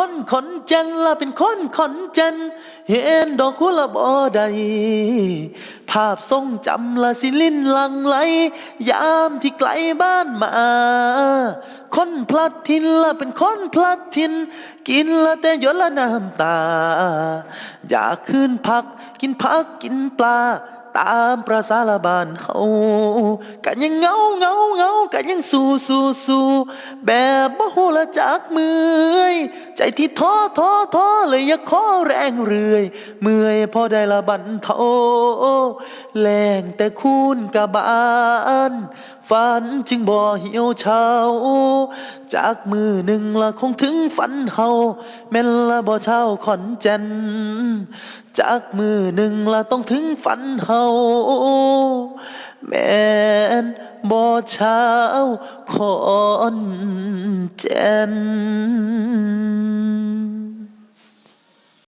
คนขอนแจันละเป็นคนขอนแจันเห็นดอกหัวละบ่ใดภาพทรงจำละสิลิ้นลังไหล ยามที่ไกลบ้านมา คนพลัดทินละเป็นคนพลัดทิน กินละแต่หยดละน้ำตา อยากคืนพัก กินพักกินปลา ตามประสาลบานเฮากันยังเงาเงาเงากันยังสู้สู้สู้แบบบ่ฮู้ละจากเมื่อยใจที่ท้อท้อท้อเลยอยากขอแรงเรื่อย เมื่อยพอได้ละบันเทาแรงแต่คูนกะบานฝันจึงบ่เหี่ยวเฉาจากมือหนึ่งละคงถึงฝันเฮาแม่นละบ่เช่าขอนแจน จากมือหนึ่งละต้องถึงฝันเฮาแม่นบ่เช้าขอนเจน